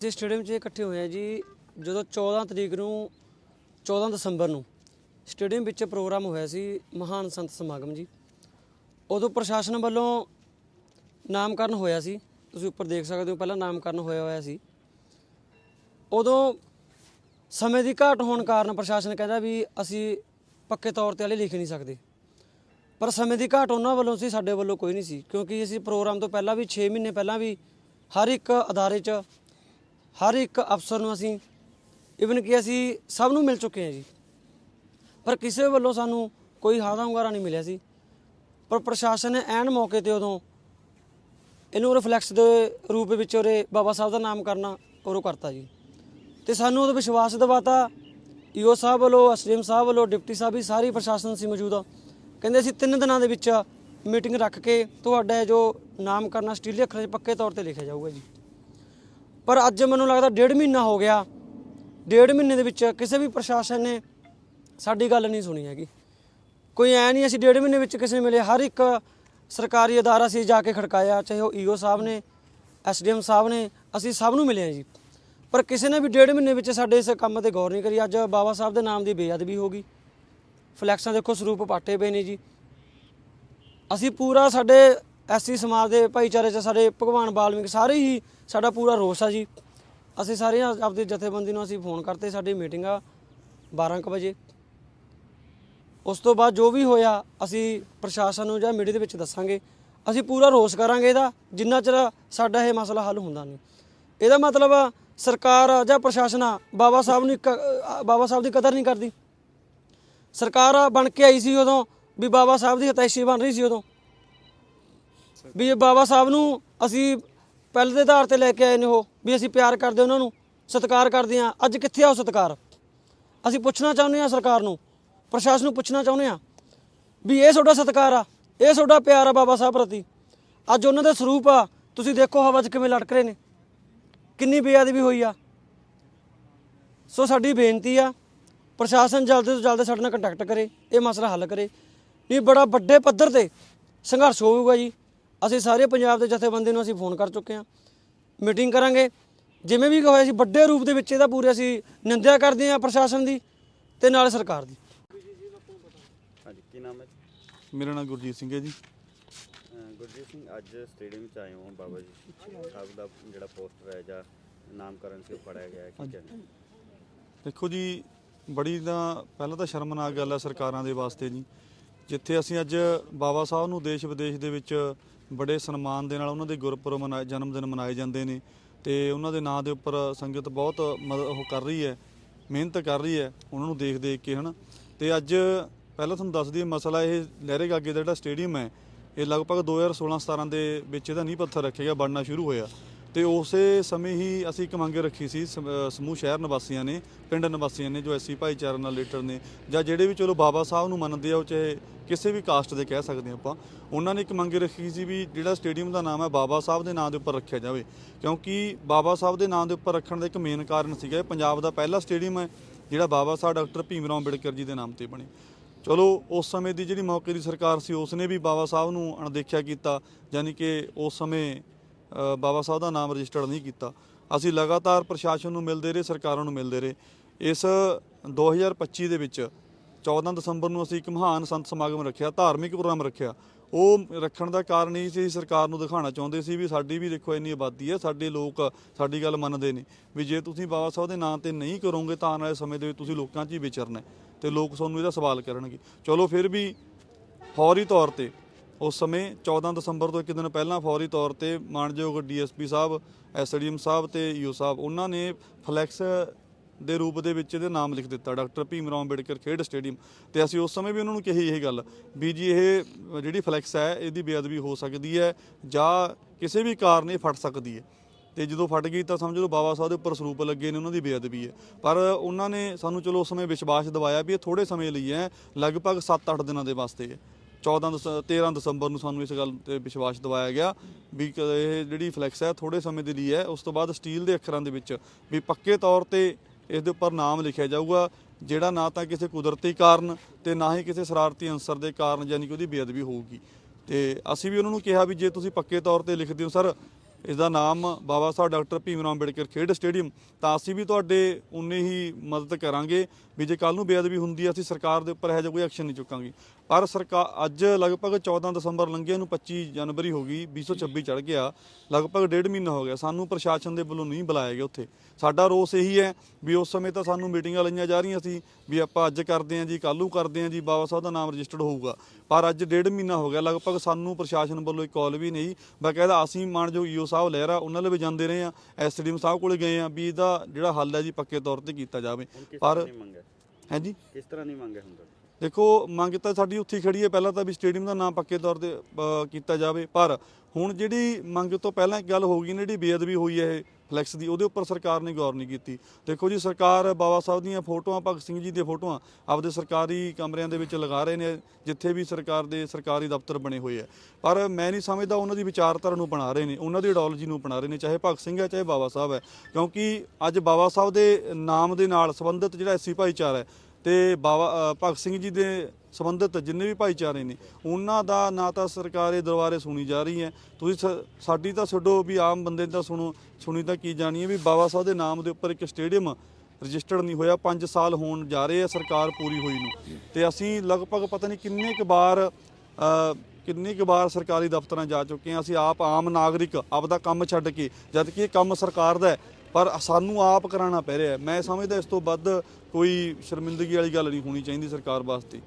ਜੀ ਸਟੇਡੀਅਮ 'ਚ ਇਕੱਠੇ ਹੋਏ ਆ ਜੀ, ਜਦੋਂ 14 ਤਰੀਕ ਨੂੰ 14 ਦਸੰਬਰ ਨੂੰ ਸਟੇਡੀਅਮ ਵਿੱਚ ਪ੍ਰੋਗਰਾਮ ਹੋਇਆ ਸੀ ਮਹਾਨ ਸੰਤ ਸਮਾਗਮ ਜੀ। ਉਦੋਂ ਪ੍ਰਸ਼ਾਸਨ ਵੱਲੋਂ ਨਾਮਕਰਨ ਹੋਇਆ ਸੀ, ਤੁਸੀਂ ਉੱਪਰ ਦੇਖ ਸਕਦੇ ਹੋ ਪਹਿਲਾਂ ਨਾਮਕਰਨ ਹੋਇਆ ਹੋਇਆ ਸੀ। ਉਦੋਂ ਸਮੇਂ ਦੀ ਘਾਟ ਹੋਣ ਕਾਰਨ ਪ੍ਰਸ਼ਾਸਨ ਕਹਿੰਦਾ ਵੀ ਅਸੀਂ ਪੱਕੇ ਤੌਰ ਤੇ ਹਲੇ ਲਿਖ ਨਹੀਂ ਸਕਦੇ। ਪਰ ਸਮੇਂ ਦੀ ਘਾਟ ਉਹਨਾਂ ਵੱਲੋਂ ਸੀ, ਸਾਡੇ ਵੱਲੋਂ ਕੋਈ ਨਹੀਂ ਸੀ, ਕਿਉਂਕਿ ਅਸੀਂ ਪ੍ਰੋਗਰਾਮ ਤੋਂ ਪਹਿਲਾਂ ਵੀ 6 ਮਹੀਨੇ ਪਹਿਲਾਂ ਵੀ ਹਰ ਇੱਕ ਅਦਾਰੇ 'ਚ ਹਰ ਇੱਕ ਅਫਸਰ ਨੂੰ ਅਸੀਂ ਇਵਨ ਕਿ ਅਸੀਂ ਸਭ ਨੂੰ ਮਿਲ ਚੁੱਕੇ ਹਾਂ ਜੀ। ਪਰ ਕਿਸੇ ਵੱਲੋਂ ਸਾਨੂੰ ਕੋਈ ਹਾਦਾ ਹੁੰਗਾਰਾ ਨਹੀਂ ਮਿਲਿਆ ਸੀ। ਪਰ ਪ੍ਰਸ਼ਾਸਨ ਨੇ ਐਨ ਮੌਕੇ ਤੇ ਉਦੋਂ ਇਹਨੂੰ ਰਿਫਲੈਕਸ ਦੇ ਰੂਪ ਵਿੱਚ ਉਹਰੇ ਬਾਬਾ ਸਾਹਿਬ ਦਾ ਨਾਮ ਕਰਨਾ ਉਰੋਂ ਕਰਤਾ ਜੀ। ਤੇ ਸਾਨੂੰ ਉਹਦਾ ਵਿਸ਼ਵਾਸ ਦਿਵਾਤਾ, ਈਓ ਸਾਹਿਬ ਵੱਲੋਂ ਐਸਡੀਐਮ ਸਾਹਿਬ ਵੱਲੋਂ, ਡਿਪਟੀ ਸਾਹਿਬ ਵੀ ਸਾਰੀ ਪ੍ਰਸ਼ਾਸਨ ਸੀ ਮੌਜੂਦ ਕਹਿੰਦੇ ਅਸੀਂ ਤਿੰਨ ਦਿਨਾਂ ਦੇ ਵਿੱਚ ਮੀਟਿੰਗ ਰੱਖ ਕੇ ਤੁਹਾਡਾ ਜੋ ਨਾਮ ਕਰਨਾ ਸਟੀਲੀ ਅੱਖਰਾਂ 'ਚ ਪੱਕੇ ਤੌਰ ਤੇ ਲਿਖਿਆ ਜਾਊਗਾ ਜੀ। ਪਰ ਅੱਜ ਮੈਨੂੰ ਲੱਗਦਾ ਡੇਢ ਮਹੀਨਾ ਹੋ ਗਿਆ। ਡੇਢ ਮਹੀਨੇ ਦੇ ਵਿੱਚ ਕਿਸੇ ਵੀ ਪ੍ਰਸ਼ਾਸਨ ਨੇ ਸਾਡੀ ਗੱਲ ਨਹੀਂ ਸੁਣੀ ਹੈਗੀ। ਕੋਈ ਐ ਨਹੀਂ ਅਸੀਂ ਡੇਢ ਮਹੀਨੇ ਵਿੱਚ ਕਿਸੇ ਨੂੰ ਮਿਲੇ। ਹਰ ਇੱਕ ਸਰਕਾਰੀ ਅਦਾਰਾ ਸੀ ਜਾ ਕੇ ਖੜਕਾਇਆ, ਚਾਹੇ ਉਹ ਈਓ ਸਾਹਿਬ ਨੇ ਐਸਡੀਐਮ ਸਾਹਿਬ ਨੇ, ਅਸੀਂ ਸਭ ਨੂੰ ਮਿਲੇ ਹਾਂ ਜੀ। ਪਰ ਕਿਸੇ ਨੇ ਵੀ ਡੇਢ ਮਹੀਨੇ ਵਿੱਚ ਸਾਡੇ ਇਸ ਕੰਮ ਤੇ ਗੌਰ ਨਹੀਂ ਕਰੀ। ਅੱਜ ਬਾਬਾ ਸਾਹਿਬ ਦੇ ਨਾਮ ਦੀ ਬੇਅਦਬੀ ਹੋ ਗਈ। ਫਲੈਕਸਾਂ ਦੇਖੋ ਸਰੂਪ ਪਾਟੇ ਪਏ ਨੇ ਜੀ। ਅਸੀਂ ਪੂਰਾ ਸਾਡੇ ਐਸਸੀ ਸਮਾਜ ਦੇ ਭਾਈਚਾਰੇ 'ਚ ਸਾਡੇ ਭਗਵਾਨ ਬਾਲਮਿਕ ਸਾਰੇ ਹੀ ਸਾਡਾ ਪੂਰਾ ਰੋਸ ਆ ਜੀ। ਅਸੀਂ ਸਾਰੇ ਆਪਦੀ ਜਥੇਬੰਦੀ ਨੂੰ ਅਸੀਂ ਫੋਨ ਕਰਤੇ ਸਾਡੀ ਮੀਟਿੰਗ ਆ 12 ਕੁ ਵਜੇ। ਉਸ ਤੋਂ ਬਾਅਦ ਜੋ ਵੀ ਹੋਇਆ ਅਸੀਂ ਪ੍ਰਸ਼ਾਸਨ ਨੂੰ ਜਾਂ ਮੀਡੀਆ ਦੇ ਵਿੱਚ ਦੱਸਾਂਗੇ। ਅਸੀਂ ਪੂਰਾ ਰੋਸ ਕਰਾਂਗੇ ਇਹਦਾ ਜਿੰਨਾ ਚਿਰ ਸਾਡਾ ਇਹ ਮਸਲਾ ਹੱਲ ਹੁੰਦਾ ਨਹੀਂ। ਇਹਦਾ ਮਤਲਬ ਆ, ਸਰਕਾਰ ਆ ਜਾਂ ਪ੍ਰਸ਼ਾਸਨ ਆ ਬਾਬਾ ਸਾਹਿਬ ਨੂੰ ਇੱਕ- ਅ, ਬਾਬਾ ਸਾਹਿਬ ਦੀ ਕਦਰ ਨਹੀਂ ਕਰਦੀ। ਸਰਕਾਰ ਬਣ ਕੇ ਆਈ ਸੀ ਉਦੋਂ ਵੀ ਬਾਬਾ ਸਾਹਿਬ ਦੀ ਹਤੈਸ਼ੀ ਬਣ ਰਹੀ ਸੀ ਉਦੋਂ। ਵੀ ਇਹ ਬਾਬਾ ਸਾਹਿਬ ਨੂੰ ਅਸੀਂ ਪਹਿਲ ਦੇ ਆਧਾਰ ਤੇ ਲੈ ਕੇ ਆਏ ਨੇ ਉਹ, ਵੀ ਅਸੀਂ ਪਿਆਰ ਕਰਦੇ ਉਹਨਾਂ ਨੂੰ, ਸਤਿਕਾਰ ਕਰਦੇ ਹਾਂ। ਅੱਜ ਕਿੱਥੇ ਆ ਉਹ ਸਤਿਕਾਰ? ਅਸੀਂ ਪੁੱਛਣਾ ਚਾਹੁੰਦੇ ਹਾਂ ਸਰਕਾਰ ਨੂੰ, ਪ੍ਰਸ਼ਾਸਨ ਨੂੰ ਪੁੱਛਣਾ ਚਾਹੁੰਦੇ ਹਾਂ ਵੀ ਇਹ ਤੁਹਾਡਾ ਸਤਿਕਾਰ ਆ, ਇਹ ਤੁਹਾਡਾ ਪਿਆਰ ਆ ਬਾਬਾ ਸਾਹਿਬ ਪ੍ਰਤੀ। ਅੱਜ ਉਹਨਾਂ ਦੇ ਸਰੂਪ ਆ, ਤੁਸੀਂ ਦੇਖੋ ਹਵਾ 'ਚ ਕਿਵੇਂ ਲਟਕ ਰਹੇ ਨੇ। ਕਿੰਨੀ ਬੇਅਦਬੀ ਹੋਈ ਆ। ਸੋ ਸਾਡੀ ਬੇਨਤੀ ਆ, ਪ੍ਰਸ਼ਾਸਨ ਜਲਦ ਤੋਂ ਜਲਦ ਸਾਡੇ ਨਾਲ ਕੰਟੈਕਟ ਕਰੇ, ਇਹ ਮਸਲਾ ਹੱਲ ਕਰੇ। ਇਹ ਬੜਾ ਵੱਡੇ ਪੱਧਰ ਤੇ ਸੰਘਰਸ਼ ਹੋਊਗਾ ਜੀ। ਅਸੀਂ ਸਾਰੇ ਪੰਜਾਬ ਦੇ ਜਥੇਬੰਦੀ ਨੂੰ ਅਸੀਂ ਫੋਨ ਕਰ ਚੁੱਕੇ ਹਾਂ। ਮੀਟਿੰਗ ਕਰਾਂਗੇ। ਜਿਵੇਂ ਵੀ ਹੋਇਆ ਸੀ ਵੱਡੇ ਰੂਪ ਦੇ ਵਿੱਚ ਇਹਦਾ ਪੂਰੇ ਅਸੀਂ ਨਿੰਦਿਆ ਕਰਦੇ ਹਾਂ ਪ੍ਰਸ਼ਾਸਨ ਦੀ ਤੇ ਨਾਲ ਸਰਕਾਰ ਦੀ। ਹਾਂਜੀ ਕੀ ਨਾਮ ਹੈ ਮੇਰਾ ਨਾਮ ਗੁਰਜੀਤ ਸਿੰਘ ਹੈ ਜੀ। ਗੁਰਜੀਤ ਸਿੰਘ ਅੱਜ ਸਟੇਡੀਅਮ ਚ ਆਏ ਹੋ ਬਾਬਾ ਜੀ। ਸਾਹਿਬ ਦਾ ਜਿਹੜਾ ਪੋਸਟਰ ਹੈ ਜਾਂ ਨਾਮਕਰਨ ਸੀ ਪੜਿਆ ਗਿਆ ਹੈ ਕੀ ਕਹਿੰਦੇ ਦੇਖੋ ਜੀ ਬੜੀ ਤਾਂ ਪਹਿਲਾਂ ਤਾਂ ਸ਼ਰਮਨਾਕ ਗੱਲ ਹੈ ਸਰਕਾਰਾਂ ਦੇ ਵਾਸਤੇ ਜੀ। ਜਿੱਥੇ ਅਸੀਂ ਅੱਜ ਬਾਬਾ ਸਾਹਿਬ ਨੂੰ ਦੇਸ਼ ਵਿਦੇਸ਼ ਦੇ ਵਿੱਚ ਬੜੇ ਸਨਮਾਨ ਦੇ ਨਾਲ ਉਹਨਾਂ ਦੇ ਗੁਰਪੁਰਬ ਮਨਾਏ, ਜਨਮ ਦਿਨ ਮਨਾਏ ਜਾਂਦੇ ਨੇ ਤੇ ਉਹਨਾਂ ਦੇ ਨਾਂ ਦੇ ਉੱਪਰ ਸੰਗਤ ਬਹੁਤ ਮਦ- ਉਹ ਕਰ ਰਹੀ ਹੈ, ਮਿਹਨਤ ਕਰ ਰਹੀ ਹੈ, ਉਹਨਾਂ ਨੂੰ ਦੇਖ ਦੇਖ ਕੇ, ਹਨ? ਤੇ ਅੱਜ ਪਹਿਲਾਂ ਤੁਹਾਨੂੰ ਦੱਸ ਦਈਏ ਮਸਲਾ ਇਹ ਲਹਿਰੇ ਗਾਗੇ ਦਾ ਜਿਹੜਾ ਸਟੇਡੀਅਮ ਹੈ, ਇਹ ਲਗਭਗ 2016-17 ਦੇ ਵਿੱਚ ਇਹਦਾ ਨੀਂਹ ਪੱਥਰ ਰੱਖਿਆ ਗਿਆ, ਬਣਨਾ ਸ਼ੁਰੂ ਹੋਇਆ। ਤੇ ਉਸੇ ਸਮੇਂ ਹੀ ਅਸੀਂ ਇੱਕ ਮੰਗ ਰੱਖੀ ਸੀ, ਸਮ- ਅਹ ਸਮੂਹ ਸ਼ਹਿਰ ਨਿਵਾਸੀਆਂ ਨੇ, ਪਿੰਡ ਨਿਵਾਸੀਆਂ ਨੇ ਜੋ ਐਸੀ ਭਾਈਚਾਰੇ ਨਾਲ ਰਿਲੇਟਡ ਨੇ, ਜਾਂ ਜਿਹੜੇ ਵੀ ਚਲੋ ਬਾਬਾ ਸਾਹਿਬ ਨੂੰ ਮੰਨਦੇ ਆ, ਉਹ ਚਾਹੇ ਕਿਸੇ ਵੀ ਕਾਸਟ ਦੇ ਕਹਿ ਸਕਦੇ ਹਾਂ ਆਪਾਂ, ਉਹਨਾਂ ਨੇ ਇੱਕ ਮੰਗ ਰੱਖੀ ਸੀ ਵੀ ਜਿਹੜਾ ਸਟੇਡੀਅਮ ਦਾ ਨਾਮ ਹੈ ਬਾਬਾ ਸਾਹਿਬ ਦੇ ਨਾਂ ਦੇ ਉੱਪਰ ਰੱਖਿਆ ਜਾਵੇ। ਕਿਉਂਕਿ ਬਾਬਾ ਸਾਹਿਬ ਦੇ ਨਾਂ ਦੇ ਉੱਪਰ ਰੱਖਣ ਦਾ ਇੱਕ ਮੇਨ ਕਾਰਨ ਸੀਗਾ, ਇਹ ਪੰਜਾਬ ਦਾ ਪਹਿਲਾ ਸਟੇਡੀਅਮ ਹੈ, ਜਿਹੜਾ ਬਾਬਾ ਸਾਹਿਬ ਡਾਕਟਰ ਭੀਮ ਰਾਓ ਅੰਬੇਡਕਰ ਜੀ ਦੇ ਨਾਮ ਤੇ ਬਣੇ। ਚਲੋ ਉਸ ਸਮੇਂ ਦੀ ਜਿਹੜੀ ਮੌਕੇ ਦੀ ਸਰਕਾਰ ਸੀ ਉਸ ਨੇ ਵੀ ਬਾਬਾ ਸਾਹਿਬ ਨੂੰ ਅਣਦੇਖਿਆ ਕੀਤਾ ਯਾਨੀ ਕਿ ਉਸ ਸਮੇਂ ਬਾਬਾ ਸਾਹਿਬ ਦਾ ਨਾਮ ਰਜਿਸਟਰਡ ਨਹੀਂ ਕੀਤਾ। ਅਸੀਂ ਲਗਾਤਾਰ ਪ੍ਰਸ਼ਾਸਨ ਨੂੰ ਮਿਲਦੇ ਰਹੇ, ਸਰਕਾਰਾਂ ਨੂੰ ਮਿਲਦੇ ਰਹੇ। ਇਸ 2025 ਦੇ ਵਿੱਚ 14 ਦਸੰਬਰ ਨੂੰ ਅਸੀਂ ਇੱਕ ਮਹਾਨ ਸੰਤ ਸਮਾਗਮ ਰੱਖਿਆ, ਧਾਰਮਿਕ ਪ੍ਰੋਗਰਾਮ ਰੱਖਿਆ। ਉਹ ਰੱਖਣ ਦਾ ਕਾਰਨ ਇਹ ਸੀ ਸਰਕਾਰ ਨੂੰ ਦਿਖਾਉਣਾ ਚਾਹੁੰਦੇ ਸੀ ਵੀ ਸਾਡੀ ਵੀ ਦੇਖੋ ਇੰਨੀ ਆਬਾਦੀ ਹੈ, ਸਾਡੇ ਲੋਕ ਸਾਡੀ ਗੱਲ ਮੰਨਦੇ ਨੇ ਵੀ ਜੇ ਤੁਸੀਂ ਬਾਬਾ ਸਾਹਿਬ ਦੇ ਨਾਂ ਤੇ ਨਹੀਂ ਕਰੋਗੇ ਤਾਂ ਆਉਣ ਵਾਲੇ ਸਮੇਂ ਦੇ ਵਿੱਚ ਤੁਸੀਂ ਲੋਕਾਂ 'ਚ ਹੀ ਵਿਚਰਨਾ ਹੈ ਤੇ ਲੋਕ ਤੁਹਾਨੂੰ ਇਹਦਾ ਸਵਾਲ ਕਰਨਗੇ। ਚਲੋ ਫਿਰ ਵੀ ਫੌਰੀ ਤੌਰ ਤੇ ਉਸ ਸਮੇਂ 14 ਦਸੰਬਰ ਤੋਂ ਇੱਕ ਦਿਨ ਪਹਿਲਾਂ ਫੌਰੀ ਤੌਰ ਤੇ ਮਾਨਯੋਗ ਡੀਐਸਪੀ ਸਾਹਿਬ, ਐਸਡੀਐਮ ਸਾਹਿਬ ਤੇ ਯੂ ਸਾਹਿਬ, ਉਹਨਾਂ ਨੇ ਫਲੈਕਸ ਦੇ ਰੂਪ ਦੇ ਵਿੱਚ ਇਹਦੇ ਨਾਮ ਲਿਖ ਦਿੱਤਾ, ਡਾਕਟਰ ਭੀਮ ਰਾਓ ਅੰਬੇਡਕਰ ਖੇਡ ਸਟੇਡੀਅਮ। ਤੇ ਅਸੀਂ ਉਸ ਸਮੇਂ ਵੀ ਉਹਨਾਂ ਨੂੰ ਕਹੀ ਇਹ ਗੱਲ ਵੀ ਜੀ ਇਹ ਜਿਹੜੀ ਫਲੈਕਸ ਹੈ, ਇਹਦੀ ਬੇਅਦਬੀ ਹੋ ਸਕਦੀ ਹੈ ਜਾਂ ਕਿਸੇ ਵੀ ਕਾਰਨ ਇਹ ਫਟ ਸਕਦੀ ਹੈ। ਤੇ ਜਦੋਂ ਫਟ ਗਈ ਤਾਂ ਸਮਝ ਲਓ ਬਾਬਾ ਸਾਹਿਬ ਦੇ ਉੱਪਰ ਸਰੂਪ ਲੱਗੇ ਨੇ, ਉਹਨਾਂ ਦੀ ਬੇਅਦਬੀ ਹੈ। ਪਰ ਉਹਨਾਂ ਨੇ ਸਾਨੂੰ ਚਲੋ ਉਸ ਸਮੇਂ ਵਿਸ਼ਵਾਸ ਦਿਵਾਇਆ ਵੀ ਇਹ ਥੋੜੇ ਸਮੇਂ ਲਈ ਹੈ, ਲਗਭਗ 7-8 ਦਿਨਾਂ ਦੇ ਵਾਸਤੇ ਹੈ। 14 ਦਸ 13 ਦਸੰਬਰ ਨੂੰ ਸਾਨੂੰ ਇਸ ਗੱਲ ਤੇ ਵਿਸ਼ਵਾਸ ਦਿਵਾਇਆ ਗਿਆ ਵੀ ਕ- ਇਹ ਜਿਹੜੀ ਫਲੈਕਸ ਹੈ ਥੋੜੇ ਸਮੇਂ ਦੇ ਲਈ ਹੈ। ਉਸ ਤੋਂ ਬਾਅਦ ਸਟੀਲ ਦੇ ਅੱਖਰਾਂ ਦੇ ਵਿੱਚ ਵੀ ਪੱਕੇ ਤੌਰ ਤੇ ਇਸ ਦੇ ਉੱਪਰ ਨਾਮ ਲਿਖਿਆ ਜਾਊਗਾ, ਜਿਹੜਾ ਨਾ ਤਾਂ ਕਿਸੇ ਕੁਦਰਤੀ ਕਾਰਨ ਤੇ ਨਾ ਹੀ ਕਿਸੇ ਸ਼ਰਾਰਤੀ ਅੰਸਰ ਦੇ ਕਾਰਨ, ਯਾਨੀ ਕਿ ਉਹਦੀ ਬੇਅਦਬੀ ਹੋਊਗੀ। ਤੇ ਅਸੀਂ ਵੀ ਉਹਨਾਂ ਨੂੰ ਕਿਹਾ ਵੀ ਜੇ ਤੁਸੀਂ ਪੱਕੇ ਤੌਰ ਤੇ ਲਿਖਦੇ ਹੋ, ਸਰ ਇਸ ਦਾ ਨਾਮ ਬਾਬਾ ਸਾਹਿਬ ਡਾਕਟਰ ਭੀਮ ਰਾਮ ਅੰਬੇਡਕਰ ਖੇਡ ਸਟੇਡੀਅਮ। ਤਾਂ ਅਸੀਂ ਵੀ ਤੁਹਾਡੇ ਉਨੇ ਹੀ ਮਦਦ ਕਰਾਂਗੇ ਵੀ ਜੇ ਕੱਲ ਨੂੰ ਬੇਅਦਬੀ ਹੁੰਦੀ ਹੈ ਅਸੀਂ ਸਰਕਾਰ ਦੇ ਉੱਪਰ ਇਹੋ ਜਿਹਾ ਕੋਈ ਐਕਸ਼ਨ ਨਹੀਂ ਚੁੱਕਾਂਗੇ। ਪਰ ਸਰਕਾਰ ਅੱਜ ਲਗਭਗ 14 ਦਸੰਬਰ ਲੰਘਿਆ ਨੂੰ 25 ਜਨਵਰੀ ਹੋ ਗਈ 2026 ਚੜ ਗਿਆ। ਲਗਭਗ ਡੇਢ ਮਹੀਨਾ ਹੋ ਗਿਆ, ਸਾਨੂੰ ਪ੍ਰਸ਼ਾਸਨ ਦੇ ਵੱਲੋਂ ਨਹੀਂ ਬੁਲਾਇਆ ਗਿਆ ਉੱਥੇ। ਸਾਡਾ ਰੋਸ ਇਹੀ ਹੈ ਵੀ ਉਸ ਸਮੇਂ ਤਾਂ ਸਾਨੂੰ ਮੀਟਿੰਗਾਂ ਲਈਆਂ ਜਾ ਰਹੀਆਂ ਸੀ, ਵੀ ਆਪਾਂ ਅੱਜ ਕਰਦੇ ਹਾਂ ਜੀ, ਕੱਲ੍ਹ ਨੂੰ ਕਰਦੇ ਹਾਂ ਜੀ, ਬਾਬਾ ਸਾਹਿਬ ਦਾ ਨਾਮ ਰਜਿਸਟਰਡ ਹੋਊਗਾ। ਪਰ ਅੱਜ ਡੇਢ ਮਹੀਨਾ ਹੋ ਗਿਆ, ਲਗਭਗ ਸਾਨੂੰ ਪ੍ਰਸ਼ਾਸਨ ਵੱਲੋਂ ਇੱਕ ਕਾਲ ਵੀ ਨਹੀਂ ਬਕਾਇਦਾ ਅਸੀਂ ਮਾਨਯੋਗ ਈਓ ਸਾਹਿਬ ਲਹਿਰਾ ਉਹਨਾਂ ਲਈ ਵੀ ਜਾਂਦੇ ਰਹੇ ਆ ਐਸਡੀਐਮ ਸਾਹਿਬ ਕੋਲੇ ਗਏ ਆ ਵੀ ਇਹਦਾ ਜਿਹੜਾ ਹੱਲ ਹੈ ਜੀ ਪੱਕੇ ਤੌਰ ਤੇ ਕੀਤਾ ਜਾਵੇ। ਪਰ ਤਰ੍ਹਾਂ ਦੀ ਮੰਗ ਹੈ ਹੈ ਜੀ ਕਿਸ ਤਰ੍ਹਾਂ ਦੀ ਮੰਗ ਹੈ ਹੁਣ ਤੁਹਾਡੀ ਦੇਖੋ ਮੰਗ ਤਾਂ ਸਾਡੀ ਉੱਥੇ ਖੜੀ ਹੈ ਪਹਿਲਾਂ ਤਾਂ ਵੀ ਸਟੇਡੀਅਮ ਦਾ ਨਾਮ ਪੱਕੇ ਤੌਰ ਤੇ ਕੀਤਾ ਜਾਵੇ। ਪਰ ਹੁਣ ਜਿਹੜੀ ਮੰਗ ਤੋਂ ਪਹਿਲਾਂ ਇੱਕ ਗੱਲ ਹੋ ਗਈ ਨੇ ਜਿਹੜੀ ਬੇਅਦਬੀ ਹੋਈ ਹੈ ਇਹ ਫਲੈਕਸ ਦੀ, ਉਹਦੇ ਉੱਪਰ ਸਰਕਾਰ ਨੇ ਗੌਰ ਨਹੀਂ ਕੀਤੀ। ਦੇਖੋ ਜੀ, ਸਰਕਾਰ ਬਾਬਾ ਸਾਹਿਬ ਦੀਆਂ ਫੋਟੋਆਂ, ਭਗਤ ਸਿੰਘ ਜੀ ਦੀਆਂ ਫੋਟੋਆਂ ਆਪਦੇ ਸਰਕਾਰੀ ਕਮਰਿਆਂ ਦੇ ਵਿੱਚ ਲਗਾ ਰਹੇ ਨੇ, ਜਿੱਥੇ ਵੀ ਸਰਕਾਰ ਦੇ ਸਰਕਾਰੀ ਦਫ਼ਤਰ ਬਣੇ ਹੋਏ ਆ। ਪਰ ਮੈਂ ਨਹੀਂ ਸਮਝਦਾ ਉਹਨਾਂ ਦੀ ਵਿਚਾਰਧਾਰਾ ਨੂੰ ਬਣਾ ਰਹੇ ਨੇ, ਉਹਨਾਂ ਦੀ ਆਈਡੀਓਲੋਜੀ ਨੂੰ ਬਣਾ ਰਹੇ ਨੇ, ਚਾਹੇ ਭਗਤ ਸਿੰਘ ਹੈ, ਚਾਹੇ ਬਾਬਾ ਸਾਹਿਬ ਹੈ। ਕਿਉਂਕਿ ਅੱਜ ਬਾਬਾ ਸਾਹਿਬ ਦੇ ਨਾਮ ਦੇ ਨਾਲ ਸੰਬੰਧਿਤ ਜਿਹੜਾ ਐਸੀ ਭਾਈਚਾਰਾ ਹੈ, ਤੇ ਬਾਬਾ ਭਗਤ ਸਿੰਘ ਜੀ ਦੇ ਸੰਬੰਧਿਤ ਜਿੰਨੇ ਵੀ ਭਾਈਚਾਰੇ ਨੇ ਉਹਨਾਂ ਦਾ ਨਾ ਤਾਂ ਸਰਕਾਰੇ ਦਰਬਾਰੇ ਸੁਣੀ ਜਾ ਰਹੀ ਹੈ। ਤੁਸੀਂ ਸ- ਸਾਡੀ ਤਾਂ ਛੱਡੋ ਵੀ ਆਮ ਬੰਦੇ ਦੀ ਤਾਂ ਸੁਣੋ ਸੁਣੀ ਤਾਂ ਕੀ ਜਾਣੀ ਹੈ ਵੀ ਬਾਬਾ ਸਾਹਿਬ ਦੇ ਨਾਮ ਦੇ ਉੱਪਰ ਇੱਕ ਸਟੇਡੀਅਮ ਰਜਿਸਟਰਡ ਨਹੀਂ ਹੋਇਆ 5 ਸਾਲ ਹੋਣ ਜਾ ਰਹੇ ਆ ਸਰਕਾਰ ਪੂਰੀ ਹੋਈ ਨੂੰ। ਤੇ ਅਸੀਂ ਲਗਭਗ ਪਤਾ ਨਹੀਂ ਕਿੰਨੇ ਕੁ ਵਾਰ ਅ, ਕਿੰਨੀ ਕੁ ਵਾਰ ਸਰਕਾਰੀ ਦਫ਼ਤਰਾਂ ਜਾ ਚੁੱਕੇ ਹਾਂ। ਅਸੀਂ ਆਪ ਆਮ ਨਾਗਰਿਕ ਆਪਦਾ ਕੰਮ ਛੱਡ ਕੇ ਜਦ ਕਿ ਇਹ ਕੰਮ ਸਰਕਾਰ ਦਾ ਪਰ ਸਾਨੂੰ ਆਪ ਕਰਾਉਣਾ ਪੈ ਰਿਹਾ ਮੈਂ ਸਮਝਦਾ ਇਸ ਤੋਂ ਵੱਧ ਕੋਈ ਸ਼ਰਮਿੰਦਗੀ ਵਾਲੀ ਗੱਲ ਨਹੀਂ ਹੋਣੀ ਚਾਹੀਦੀ ਸਰਕਾਰ ਵਾਸਤੇ।